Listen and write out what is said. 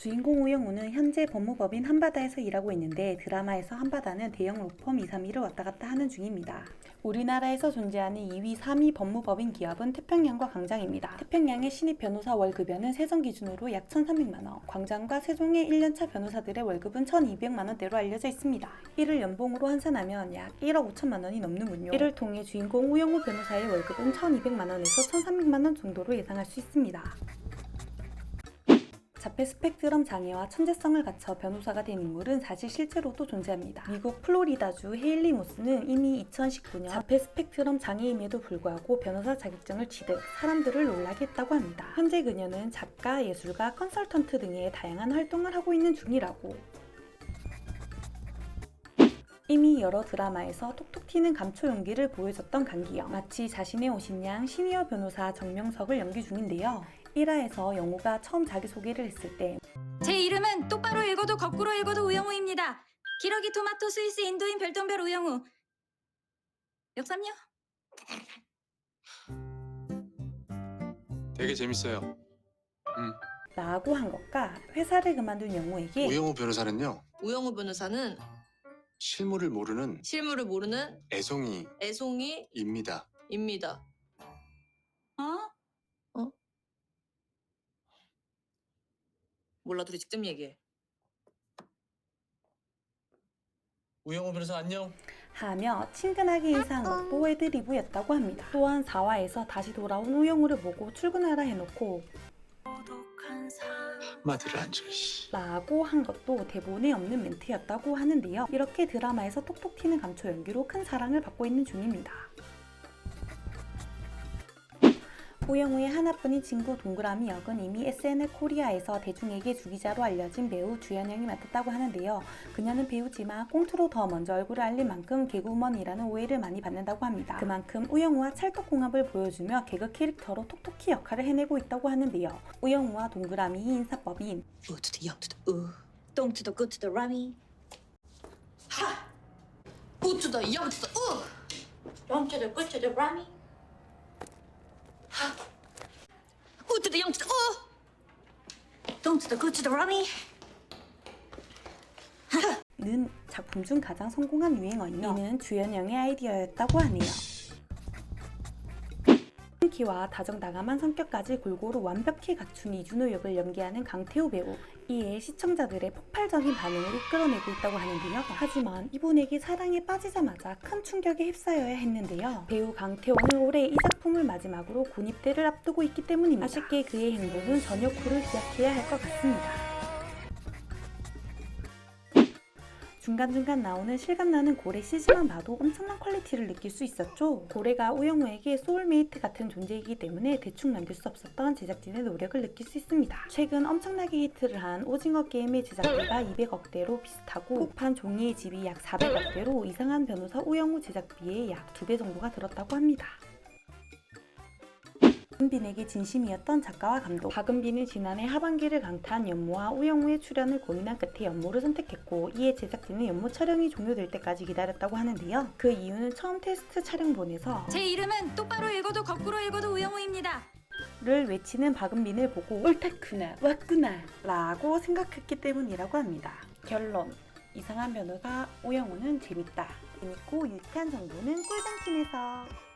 주인공 우영우는 현재 법무법인 한바다에서 일하고 있는데 드라마에서 한바다는 대형 로펌 2, 3위를 왔다 갔다 하는 중입니다. 우리나라에서 존재하는 2위, 3위 법무법인 기업은 태평양과 광장입니다. 태평양의 신입 변호사 월급여는 세전 기준으로 약 1,300만 원, 광장과 세종의 1년차 변호사들의 월급은 1,200만 원대로 알려져 있습니다. 이를 연봉으로 환산하면 약 1억 5천만 원이 넘는군요. 이를 통해 주인공 우영우 변호사의 월급은 1,200만 원에서 1,300만 원 정도로 예상할 수 있습니다. 자폐 스펙트럼 장애와 천재성을 갖춰 변호사가 된 인물은 사실 실제로도 존재합니다. 미국 플로리다주 헤일리 모스는 이미 2019년 자폐 스펙트럼 장애임에도 불구하고 변호사 자격증을 취득, 사람들을 놀라게 했다고 합니다. 현재 그녀는 작가, 예술가, 컨설턴트 등의 다양한 활동을 하고 있는 중이라고. 이미 여러 드라마에서 톡톡 튀는 감초 연기를 보여줬던 강기영. 마치 자신의 오신 양 시니어 변호사 정명석을 연기 중인데요. 1화에서 영우가 처음 자기소개를 했을 때 제 이름은 똑바로 읽어도 거꾸로 읽어도 우영우입니다. 기러기 토마토 스위스 인도인 별똥별 우영우. 역삼요? 되게 재밌어요. 라고 한 것과 회사를 그만둔 영우에게 우영우 변호사는요 우영우 변호사는 실물을 모르는 실물을 모르는 애송이입니다. 애송이입니다. 어? 몰라 둘이 직접 얘기해. 우영우 변호사 안녕. 하며 친근하게 인사한 것도 애드리브였다고 합니다. 또한 4화에서 다시 돌아온 우영우를 보고 출근하라 해놓고 마디를 안 줘. 씨. 라고 한 것도 대본에 없는 멘트였다고 하는데요. 이렇게 드라마에서 톡톡 튀는 감초 연기로 큰 사랑을 받고 있는 중입니다. 우영우의 하나뿐인 친구 동그라미 역은 이미 SNL 코리아에서 대중에게 주기자로 알려진 배우 주연영이 맡았다고 하는데요. 그녀는 배우지만 꽁트로 더 먼저 얼굴을 알린 만큼 개그우먼이라는 오해를 많이 받는다고 합니다. 그만큼 우영우와 찰떡궁합을 보여주며 개그 캐릭터로 톡톡히 역할을 해내고 있다고 하는데요. 우영우와 동그라미의 인사법인 우 to the young to the 우. 똥 to the good to the rummy. 하. 우 to the young to the 우. The rummy. 우 the young to the 우. Don't to the good to the rummy. 는 작품 중 가장 성공한 유행어이며 이는 주연영의 아이디어였다고 하네요. 키와 다정다감한 성격까지 골고루 완벽히 갖춘 이준호 역을 연기하는 강태호 배우. 이에 시청자들의 폭발적인 반응을 이끌어내고 있다고 하는데요. 하지만 이분에게 사랑에 빠지자마자 큰 충격에 휩싸여야 했는데요. 배우 강태호는 올해 이 작품을 마지막으로 군입대를 앞두고 있기 때문입니다. 아쉽게 그의 행복은 전역 후를 기약해야 할 것 같습니다. 중간중간 나오는 실감나는 고래 CG만 봐도 엄청난 퀄리티를 느낄 수 있었죠. 고래가 우영우에게 소울메이트 같은 존재이기 때문에 대충 남길 수 없었던 제작진의 노력을 느낄 수 있습니다. 최근 엄청나게 히트를 한 오징어 게임의 제작비가 200억대로 비슷하고 폭판 종이의 집이 약 400억대로 이상한 변호사 우영우 제작비의 약 2배 정도가 들었다고 합니다. 박은빈에게 진심이었던 작가와 감독. 박은빈은 지난해 하반기를 강타한 연모와 우영우의 출연을 고민한 끝에 연모를 선택했고 이에 제작진은 연모 촬영이 종료될 때까지 기다렸다고 하는데요. 그 이유는 처음 테스트 촬영본에서 제 이름은 똑바로 읽어도 거꾸로 읽어도 우영우입니다. 를 외치는 박은빈을 보고 옳다구나 왔구나 라고 생각했기 때문이라고 합니다. 결론 이상한 변호사 우영우는 재밌다. 재밌고 유쾌한 정보는 꿀잠팀에서